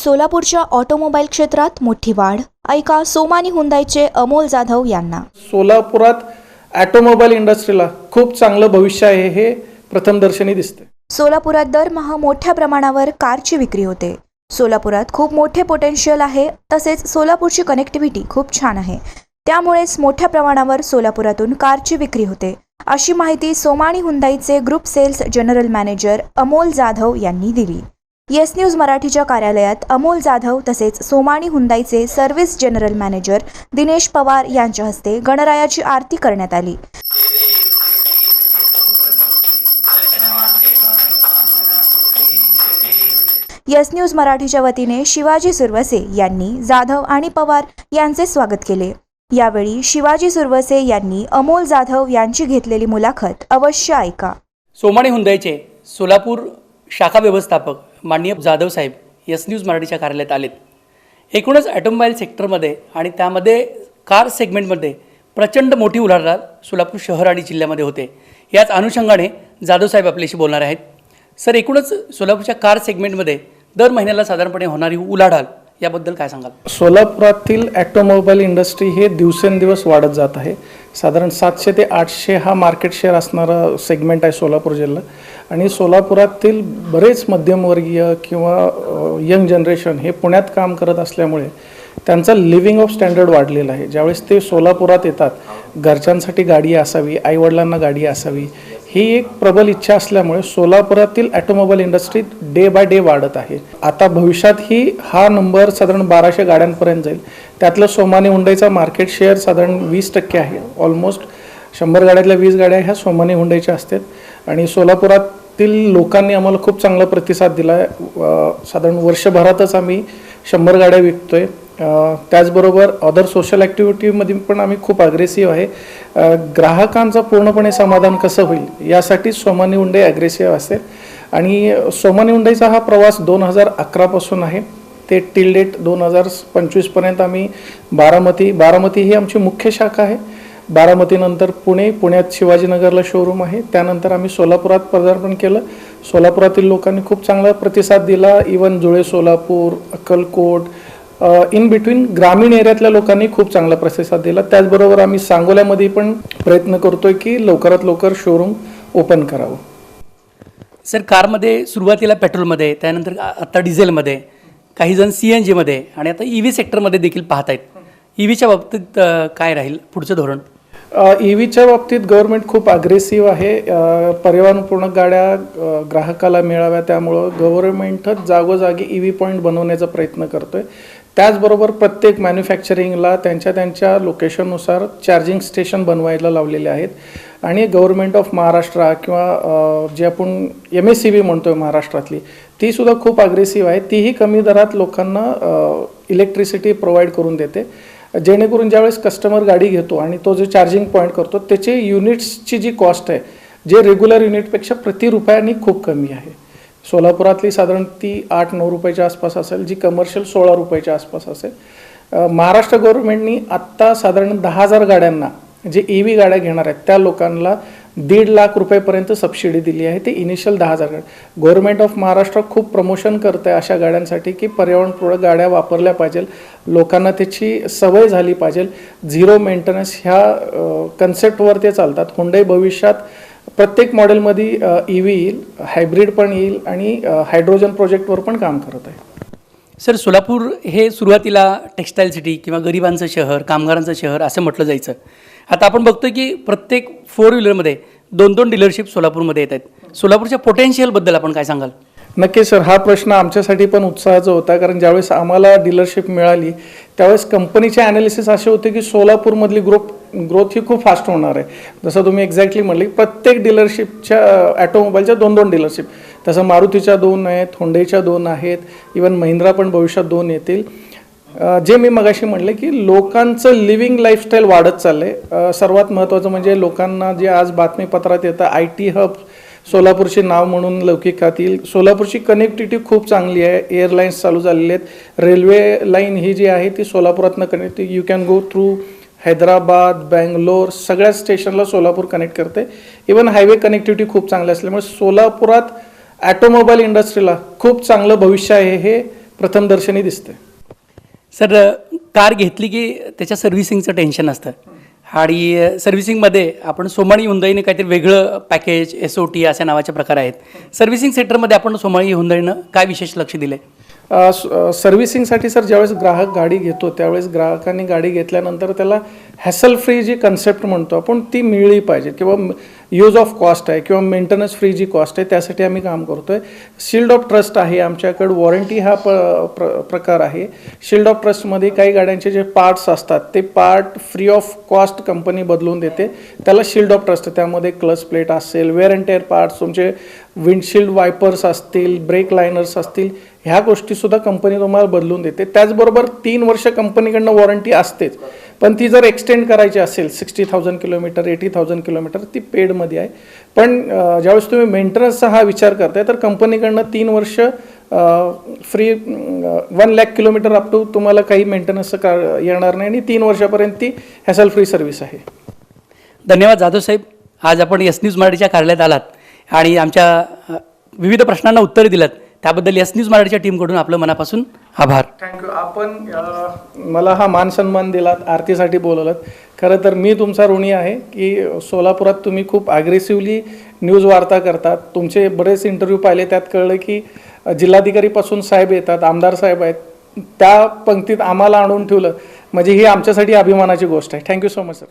सोलापूरच्या ऑटोमोबाईल क्षेत्रात मोठी वाढ. ऐका सोमानी हुंदाईचे अमोल जाधव यांना. सोलापुरात ॲटोमोबाईल इंडस्ट्रीला खूप चांगलं भविष्य आहे हे प्रथमदर्शनी दिसते. सोलापुरात दरमहा मोठ्या प्रमाणावर कारची विक्री होते. सोलापुरात खूप मोठे पोटेन्शियल आहे तसेच सोलापूरची कनेक्टिव्हिटी खूप छान आहे. त्यामुळेच मोठ्या प्रमाणावर सोलापुरातून कारची विक्री होते. अशी माहिती Somani हुंदाईचे group sales general manager Amol Jadhav यांनी दिली. येस न्यूज मराठीच्या कार्यालयात अमोल जाधव तसेच Somani हुंदाईचे service general manager Dinesh Pawar यांच्या हस्ते गणरायाची आरती करण्यात आली. येस न्यूज मराठीच्या वतीने शिवाजी सुरवसे यांनी जाधव आणि पवार यांचे स्वागत केले. यावेळी शिवाजी सुरवसे यांनी अमोल जाधव यांची घेतलेली मुलाखत अवश्य ऐका. सोमाणी हुंदाईचे सोलापूर शाखा व्यवस्थापक माननीय जाधव साहेब एस न्यूज मराठीच्या कार्यालयात आलेत. एकूणच ॲटोमोबाईल सेक्टरमध्ये आणि त्यामध्ये कार सेगमेंटमध्ये प्रचंड मोठी उलाढाल सोलापूर शहर आणि जिल्ह्यामध्ये होते. याच अनुषंगाने जाधव साहेब आपल्याशी बोलणार आहेत. सर एकूणच सोलापूरच्या कार सेगमेंटमध्ये दर महिन्याला साधारणपणे होणारी उलाढाल याबद्दल काय सांगाल? सोलापुरातील ॲटोमोबाईल इंडस्ट्री हे दिवसेंदिवस वाढत जात आहे. साधारण सातशे ते आठशे हा मार्केट शेअर असणारा सेगमेंट आहे सोलापूर जिल्हा. आणि सोलापुरातील बरेच मध्यमवर्गीय किंवा यंग जनरेशन हे पुण्यात काम करत असल्यामुळे त्यांचा लिव्हिंग ऑफ स्टँडर्ड वाढलेला आहे. ज्यावेळेस ते सोलापुरात येतात घरच्यांसाठी गाडी असावी आईवडिलांना गाडी असावी ही एक प्रबल इच्छा असल्यामुळे सोलापुरातील automobile industry day by day वाढत आहे. आता भविष्यात ही हा नंबर साधारण बाराशे गाड्यांपर्यंत जाईल. त्यातलं सोमानी हुंडाईचा मार्केट शेअर साधारण वीस टक्के आहे. ऑलमोस्ट शंभर गाड्यातल्या वीस गाड्या ह्या सोमानी हुंडाईच्या असतात. आणि सोलापुरातील लोकांनी आम्हाला खूप चांगला प्रतिसाद दिला आहे साधारण वर्षभरातच आम्ही शंभर गाड्या विकतोय. आहे त्याचबरोबर अदर सोशल ॲक्टिव्हिटीमध्ये पण आम्ही खूप अग्रेसिव्ह आहे. ग्राहकांचं पूर्णपणे समाधान कसं होईल? यासाठी सोमानी हुंडे अग्रेसिव्ह असेल. आणि सोमानी हुंडाईचा हा प्रवास दोन हजार अकरापासून आहे. ते टिल डेट दोन हजार पंचवीसपर्यंत आम्ही बारामती बारामती ही आमची मुख्य शाखा आहे. बारामतीनंतर पुणे पुण्यात शिवाजीनगरला शोरूम आहे. त्यानंतर आम्ही सोलापुरात पदार्पण केलं. सोलापुरातील लोकांनी खूप चांगला प्रतिसाद दिला. Even Jule Solapur Akkalkot in between ग्रामीण एरियातल्या लोकांनी खूप चांगला प्रतिसाद दिला. त्याचबरोबर आम्ही सांगोल्यामध्ये पण प्रयत्न करतोय की लवकरात लवकर शोरूम ओपन करावं. सर कारमध्ये सुरुवातीला पेट्रोलमध्ये त्यानंतर आता डिझेलमध्ये काही जण सी एन जीमध्ये आणि आता ई व्ही सेक्टरमध्ये देखील पाहत आहेत ई व्हीच्या बाबतीत काय राहील पुढचं धोरण? ई व्हीच्या बाबतीत गव्हर्नमेंट खूप अग्रेसिव्ह आहे. परिवहनपूर्ण गाड्या ग्राहकाला मिळाव्या त्यामुळं गव्हर्नमेंटच जागोजागी ई व्ही पॉईंट बनवण्याचा प्रयत्न करतोय. त्याचबरोबर प्रत्येक मॅन्युफॅक्चरिंगला त्यांच्या त्यांच्या लोकेशननुसार चार्जिंग स्टेशन बनवायला लावलेले आहेत. आणि गव्हर्नमेंट ऑफ महाराष्ट्र किंवा जे आपण एम एस सी बी म्हणतोय महाराष्ट्रातली ती सुद्धा खूप अग्रेसिव्ह आहे. तीही कमी दरात लोकांना इलेक्ट्रिसिटी प्रोव्हाइड करून देते. जेणेकरून ज्यावेळेस कस्टमर गाडी घेतो आणि तो जो चार्जिंग पॉईंट करतो त्याचे युनिट्सची जी कॉस्ट आहे जे रेग्युलर युनिटपेक्षा प्रति रुपयानी खूप कमी आहे. सोलापुरातली साधारण ती आठ नऊ रुपयाच्या आसपास असेल जी कमर्शियल सोळा रुपयाच्या आसपास असेल. महाराष्ट्र गव्हर्नमेंटनी आत्ता साधारण दहा हजार गाड्यांना जे ई व्ही गाड्या घेणार आहेत त्या लोकांना दीड लाख रुपयेपर्यंत सबसिडी दिली आहे. ते इनिशियल दहा हजार गाड्या. गव्हर्नमेंट ऑफ महाराष्ट्र खूप प्रमोशन करत आहे अशा गाड्यांसाठी की पर्यावरणपूरक गाड्या वापरल्या पाहिजे लोकांना त्याची सवय झाली पाहिजे झिरो मेंटेनन्स ह्या कन्सेप्टवर ते चालतात. हुंडई भविष्यात प्रत्येक मॉडेलमध्ये ई व्ही येईल हायब्रिड पण येईल आणि हायड्रोजन प्रोजेक्टवर पण काम करत आहे. सर सोलापूर हे सुरुवातीला टेक्स्टाईल सिटी किंवा गरिबांचं शहर कामगारांचं शहर असं म्हटलं जायचं. आता आपण बघतोय की प्रत्येक फोर व्हीलरमध्ये दोन दोन डीलरशिप सोलापूरमध्ये येत आहेत. सोलापूरच्या पोटेन्शियलबद्दल आपण काय सांगाल? नक्की सर. हा प्रश्न आमच्यासाठी पण उत्साहाचा होता कारण ज्यावेळेस आम्हाला डीलरशिप मिळाली त्यावेळेस कंपनीचे ॲनालिसिस असे होते की सोलापूरमधली ग्रोथ ग्रोथ ही खूप फास्ट होणार आहे. जसं तुम्ही एक्झॅक्टली म्हटले प्रत्येक डीलरशिपच्या ॲटोमोबाईलच्या दोन दोन डीलरशिप तसं मारुतीच्या दोन आहेत होंडेच्या दोन आहेत इवन महिंद्रा पण भविष्यात दोन येतील. जे मी मगाशी म्हटले की लोकांचं लिव्हिंग लाईफस्टाईल वाढत चाललं आहे सर्वात महत्त्वाचं म्हणजे लोकांना जे आज बातमीपत्रात येतं आय टी हब सोलापूरचे नाव म्हणून लौकिकात येईल सोलापूरची कनेक्टिव्हिटी खूप चांगली आहे. एअरलाईन्स चालू झालेले आहेत. रेल्वे लाईन ही जी आहे ती सोलापुरातनं connect you can go through Hyderabad Bangalore सगळ्या स्टेशनला सोलापूर कनेक्ट करते. इवन हायवे कनेक्टिव्हिटी खूप चांगली असल्यामुळे सोलापुरात ॲटोमोबाईल इंडस्ट्रीला खूप चांगलं भविष्य आहे हे प्रथमदर्शनी दिसते सर कार घेतली की त्याच्या सर्व्हिसिंगचं टेन्शन असतं. आणि सर्व्हिसिंगमध्ये आपण सोमाणी हुंदाईने काहीतरी वेगळं पॅकेज एस ओ टी अशा नावाचे प्रकार आहेत. सर्व्हिसिंग सेक्टरमध्ये आपण सोमाणी हुंदाईनं काय विशेष लक्ष दिलं आहे सर्व्हिसिंगसाठी सर ज्यावेळेस ग्राहक गाडी घेतो त्यावेळेस ग्राहकांनी गाडी घेतल्यानंतर त्याला हॅसल फ्री जी कन्सेप्ट म्हणतो आपण ती मिळली पाहिजे. किंवा यूज ऑफ कॉस्ट आहे किंवा मेंटेनन्स फ्री जी कॉस्ट आहे त्यासाठी आम्ही काम करतो आहे शिल्ड ऑफ ट्रस्ट आहे आमच्याकडे वॉरंटी हा प प्र प्रकार आहे. शिल्ड ऑफ ट्रस्टमध्ये काही गाड्यांचे जे पार्ट्स असतात ते part free of cost company बदलून देते. त्याला शिल्ड ऑफ ट्रस्ट त्यामध्ये क्लच प्लेट असेल वेअर अँड टेअर पार्ट्स तुमचे विंडशिल्ड वायपर्स असतील ब्रेक लायनर्स असतील ह्या गोष्टीसुद्धा कंपनी तुम्हाला बदलून देते. त्याचबरोबर तीन वर्ष कंपनीकडनं वॉरंटी असतेच. पण ती जर एक्सटेंड करायची असेल sixty thousand kilometre eighty thousand kilometre ती पेडमध्ये आहे. पण ज्यावेळेस तुम्ही मेंटेनन्सचा हा विचार करताय तर कंपनीकडनं तीन वर्ष free one lakh kilometre up to तुम्हाला काही मेंटेनन्सचं का येणार नाही आणि तीन वर्षापर्यंत ती हॅसल फ्री सर्व्हिस आहे. धन्यवाद जाधव साहेब. आज आपण एस न्यूज मराठीच्या कार्यालयात आलात आणि आमच्या विविध प्रश्नांना उत्तरे दिलात. त्याबद्दल एस न्यूज मराठीच्या टीमकडून आपलं मनापासून आभार. थँक्यू आपण मला हा मान सन्मान दिलात आरतीसाठी बोलवलात. खरं तर मी तुमचा ऋणी आहे की सोलापुरात तुम्ही खूप ॲग्रेसिव्हली न्यूज वार्ता करतात. तुमचे बरेच इंटरव्ह्यू पाहिले त्यात कळलं की जिल्हाधिकारीपासून साहेब येतात आमदार साहेब आहेत. त्या पंक्तीत आम्हाला आणून ठेवलं. म्हणजे ही आमच्यासाठी अभिमानाची गोष्ट आहे. Thank you so much sir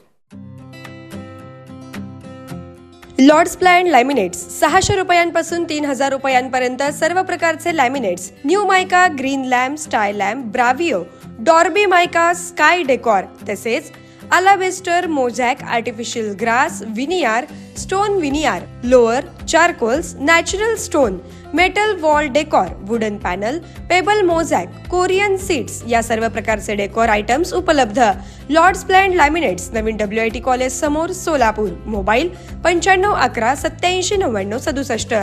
Lords planned laminates सहाशे रुपयांपासून तीन हजार रुपयांपर्यंत सर्व प्रकारचे laminates new mica Greenlam Stylam Bravio Dorby mica sky decor तसेच alabaster mosaic artificial grass veneer stone veneer louver charcoals natural stone metal wall decor wooden panel pebble mosaic Corian sheets या सर्व प्रकारचे डेकॉर आयटम्स उपलब्ध. Lords plan laminates नवीन W I T college समोर Solapur. Mobile पंच्याण्णव अकरा सत्याऐंशी नव्याण्णव सदुसष्ट.